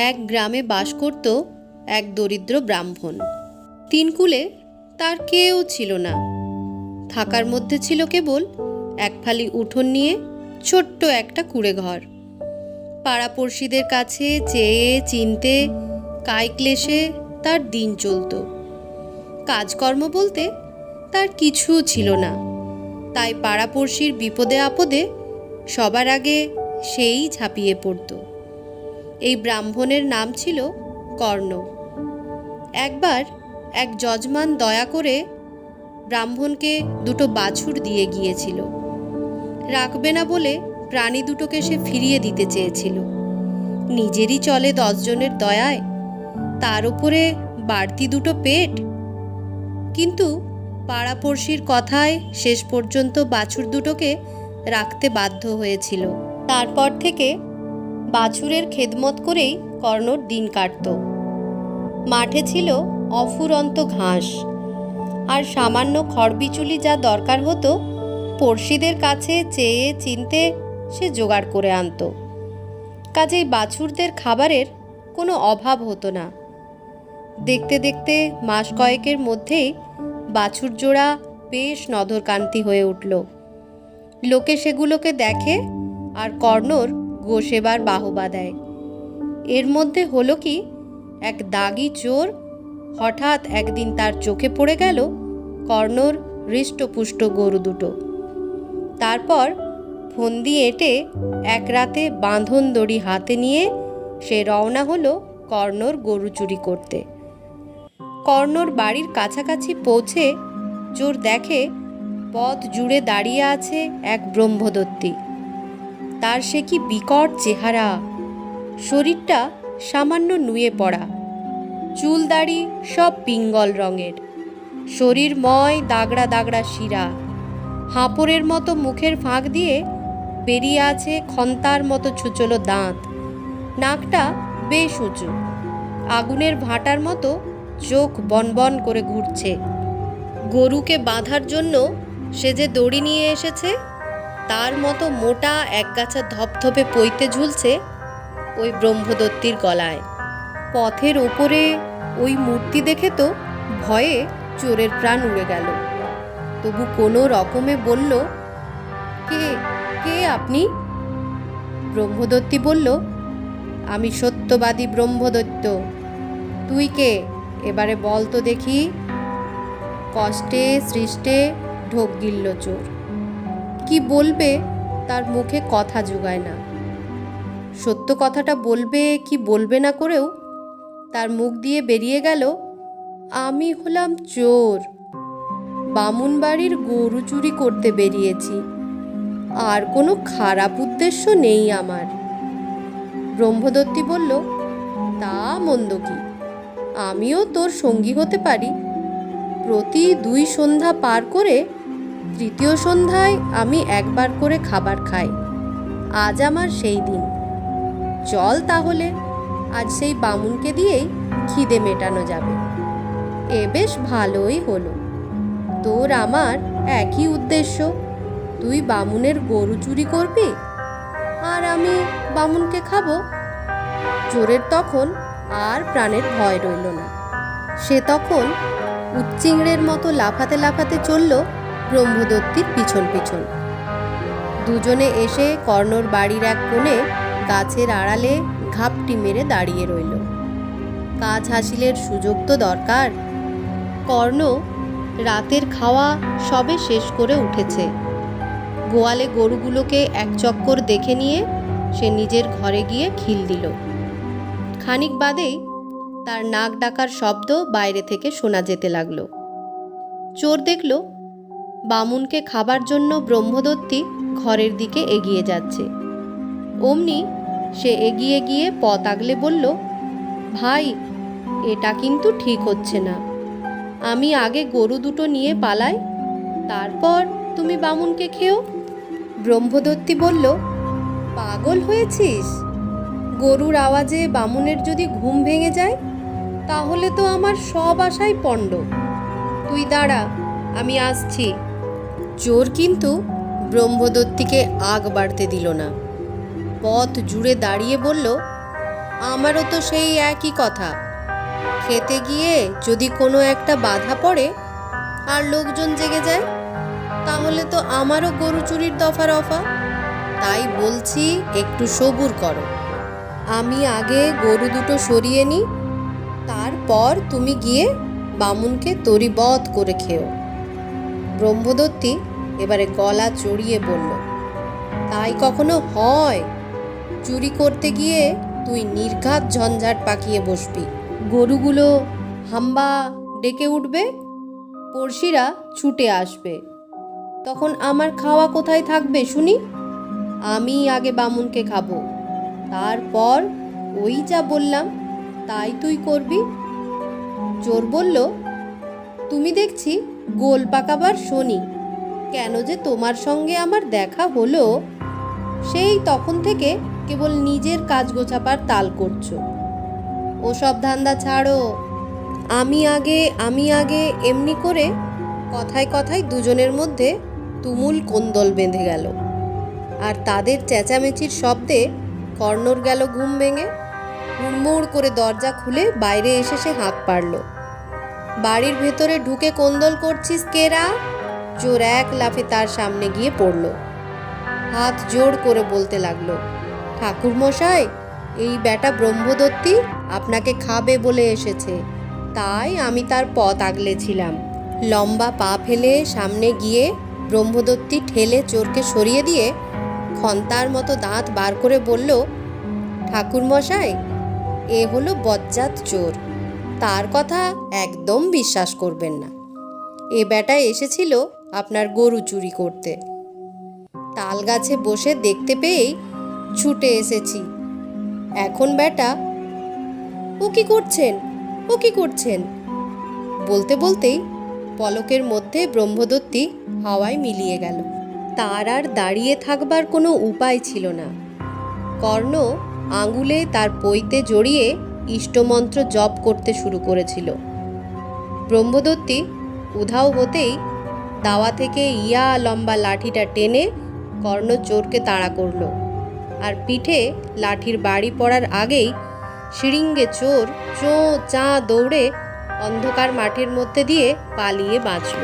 এক গ্রামে বাস করত এক দরিদ্র ব্রাহ্মণ। তিনকুলে তার কেউ ছিল না। থাকার মধ্যে ছিল কেবল এক ফালি উঠোন নিয়ে ছোট্ট একটা কুড়ে ঘর পাড়াপড়শিদের কাছে চেয়ে, চিনতে কায়ক্লেশে তার দিন চলত। কাজকর্ম বলতে তার কিছু ছিল না। তাই পাড়াপড়শির বিপদে আপদে সবার আগে সেই ঝাঁপিয়ে পড়তো। ব্রাহ্মণের নাম ছিল কর্ণ। একবার এক যজমান দয়া করে ব্রাহ্মণকে দুটো বাছুর দিয়ে গিয়েছিল। রাখবে না বলে প্রাণী দুটোকে সে ফিরিয়ে দিতে চেয়েছিল। নিজেরই চলে দশজনের দয়ায়, তার উপরে বাড়তি দুটো পেট। কিন্তু পাড়াপড়শির কথায় শেষ পর্যন্ত বাছুর দুটোকে রাখতে বাধ্য হয়েছিল। তারপর থেকে বাছুরের খেদমত করেই কর্ণর দিন কাটত। মাঠে ছিল অফুরন্ত ঘাস। আর সামান্য খড়বিচুলি যা দরকার হতো, পড়শিদের কাছে চেয়ে চিনতে সে জোগাড় করে আনতো। কাজেই বাছুরদের খাবারের কোনো অভাব হতো না। দেখতে দেখতে মাস কয়েকের মধ্যেই বাছুর জোড়া বেশ নধরকান্তি হয়ে উঠল। লোকে সেগুলোকে দেখে আর কর্ণর গোসেবার বাহবা দেয়। এর মধ্যে হলো কি, এক দাগি চোর হঠাৎ একদিন তার চোখে পড়ে গেল কর্ণর হৃষ্টপুষ্ট গরু দুটো। তারপর ফন্দি এঁটে এক রাতে বাঁধন দড়ি হাতে নিয়ে সে রওনা হলো কর্ণর গরু চুরি করতে। কর্ণর বাড়ির কাছাকাছি পৌঁছে চোর দেখে, পথ জুড়ে দাঁড়িয়ে আছে এক ব্রহ্মদত্তী। তার সে কি বিকট চেহারা। শরীরটা সামান্য নুয়ে পড়া। চুল দাড়ি সব পিঙ্গল রঙের। শরীর ময় দাগড়া দাগড়া শিরা। হাঁপড়ের মতো মুখের ফাঁক দিয়ে বেরিয়ে আছে খন্তার মতো ছুচলো দাঁত। নাকটা বেশ উঁচু। আগুনের ভাটার মতো চোখ বনবন করে ঘুরছে। গরুকে বাঁধার জন্য সে যে দড়ি নিয়ে এসেছে তার মতো মোটা একগাছা ধপধপে পইতে ঝুলছে ওই ব্রহ্মদত্তির গলায়। পথের ওপরে ওই মূর্তি দেখে তো ভয়ে চোরের প্রাণ উড়ে গেল। তবু কোনো রকমে বলল, কে কে আপনি? ব্রহ্মদত্তি বলল, আমি সত্যবাদী ব্রহ্মদত্ত। তুই কে? এবারে বল তো দেখি। কষ্টে, সৃষ্টে ঢোক গিলল চোর। কি বলবে তার মুখে কথা জোগায় না। সত্য কথাটা বলবে কি বলবে না করেও তার মুখ দিয়ে বেরিয়ে গেল, আমি হলাম চোর। বামুন বাড়ির গরু চুরি করতে বেরিয়েছি। আর কোনো খারাপ উদ্দেশ্য নেই আমার। ব্রহ্মদত্তি বলল, তা মন্দ কি? আমিও তোর সঙ্গী হতে পারি। প্রতি দুই সন্ধ্যা পার করে তৃতীয় সন্ধ্যায় আমি একবার করে খাবার খাই। আজ আমার সেই দিন। চল তাহলে, আজ সেই বামুনকে দিয়েই খিদে মেটানো যাবে। এ বেশ ভালোই হলো। তোর আমার একই উদ্দেশ্য। তুই বামুনের গরু চুরি করবি, আর আমি বামুনকে খাব। চোরের তখন আর প্রাণের ভয় রইল না। সে তখন উচ্চিংড়ের মতো লাফাতে লাফাতে চলল ব্রহ্মদত্তির পিছন পিছন। দুজনে এসে কর্ণর বাড়ির এক কোণে গাছের আড়ালে ঘাপটি মেরে দাঁড়িয়ে রইল। কাজ হাসিলের সুযোগ তো দরকার। কর্ণ রাতের খাওয়া সবে শেষ করে উঠেছে। গোয়ালে গরুগুলোকে এক চক্কর দেখে নিয়ে সে নিজের ঘরে গিয়ে খিল দিল। খানিক বাদেই তার নাক ডাকার শব্দ বাইরে থেকে শোনা যেতে লাগল। চোর দেখল বামুনকে খাবার জন্য ব্রহ্মদত্তি ঘরের দিকে এগিয়ে যাচ্ছে। অমনি সে এগিয়ে গিয়ে পথ আগলে বলল, ভাই, এটা কিন্তু ঠিক হচ্ছে না। আমি আগে গরু দুটো নিয়ে পালাই, তারপর তুমি বামুনকে খেও। ব্রহ্মদত্তি বলল, পাগল হয়েছিস? গরুর আওয়াজে বামুনের যদি ঘুম ভেঙে যায়, তাহলে তো আমার সব আশাই পণ্ড। তুই দাঁড়া, আমি আসছি। চোর কিন্তু ব্রহ্মদত্তিকে আগ বাড়তে দিল না। পথ জুড়ে দাঁড়িয়ে বলল, আমারও তো সেই একই কথা। খেতে গিয়ে যদি কোনো একটা বাধা পড়ে আর লোকজন জেগে যায়, তাহলে তো আমারও গরু চুরির দফা রফা। তাই বলছি, একটু সবুর করো। আমি আগে গরু দুটো সরিয়ে নিই, তারপর তুমি গিয়ে বামুনকে তরিবধ করে খেও। ব্রহ্মদত্তী এবারে গলা চড়িয়ে বলল, তাই কখনো হয়? চুরি করতে গিয়ে তুই নির্ঘাত ঝঞ্ঝাট পাকিয়ে বসবি। গরুগুলো হাম্বা ডেকে উঠবে, পড়শিরা ছুটে আসবে। তখন আমার খাওয়া কোথায় থাকবে শুনি? আমি আগে বামুনকে খাব। তারপর ওই যা বললাম, তাই তুই করবি? চোর বলল, তুমি দেখছি গোল পাকাবার শনি। কেন যে তোমার সঙ্গে আমার দেখা হলো, সেই তখন থেকে কেবল নিজের কাজ গোছাবার তাল করছ। ওসব ধান্দা ছাড়ো। আমি আগে আমি আগে এমনি করে কথায় কথায় দুজনের মধ্যে তুমুল কোন্দল বেঁধে গেল। আর তাদের চেঁচামেচির শব্দে কর্ণর গেল ঘুম ভেঙে। হুড়মুড় করে দরজা খুলে বাইরে এসে সে হাঁক পারল বাড়ির ভেতরে ঢুকে কোন্দল করছিস কেরা চোর এক লাফে তার সামনে গিয়ে পড়ল। হাত জোর করে বলতে লাগল, ঠাকুর মশাই, এই বেটা ব্রহ্মদত্তী আপনাকে খাবে বলে এসেছে। তাই আমি তার পথ আগলেছিলাম। লম্বা পা ফেলে সামনে গিয়ে ব্রহ্মদত্তী ঠেলে চোরকে সরিয়ে দিয়ে খন্তার মতো দাঁত বার করে বলল, ঠাকুর মশাই, এ হলো বজ্জাত চোর। তার কথা একদম বিশ্বাস করবেন না। এ বেটা এসেছিল আপনার গরু চুরি করতে। তাল গাছে বসে দেখতে পেয়েই ছুটে এসেছি। এখন বেটা ও কি করছেন? ও কি করছেন? বলতে বলতেই পলকের মধ্যে ব্রহ্মদত্তী হাওয়ায় মিলিয়ে গেল। তার আর দাঁড়িয়ে থাকবার কোনো উপায় ছিল না। কর্ণ আঙুলে তার পইতে জড়িয়ে ইষ্টমন্ত্র জপ করতে শুরু করেছিল। ব্রহ্মদত্তী উধাও হতেই দাওয়া থেকে ইয়া লম্বা লাঠিটা টেনে কর্ণ চোরকে তাড়া করল। আর পিঠে লাঠির বাড়ি পড়ার আগেই শিরিঙ্গে চোর চোঁ চা দৌড়ে অন্ধকার মাঠের মধ্যে দিয়ে পালিয়ে বাঁচল।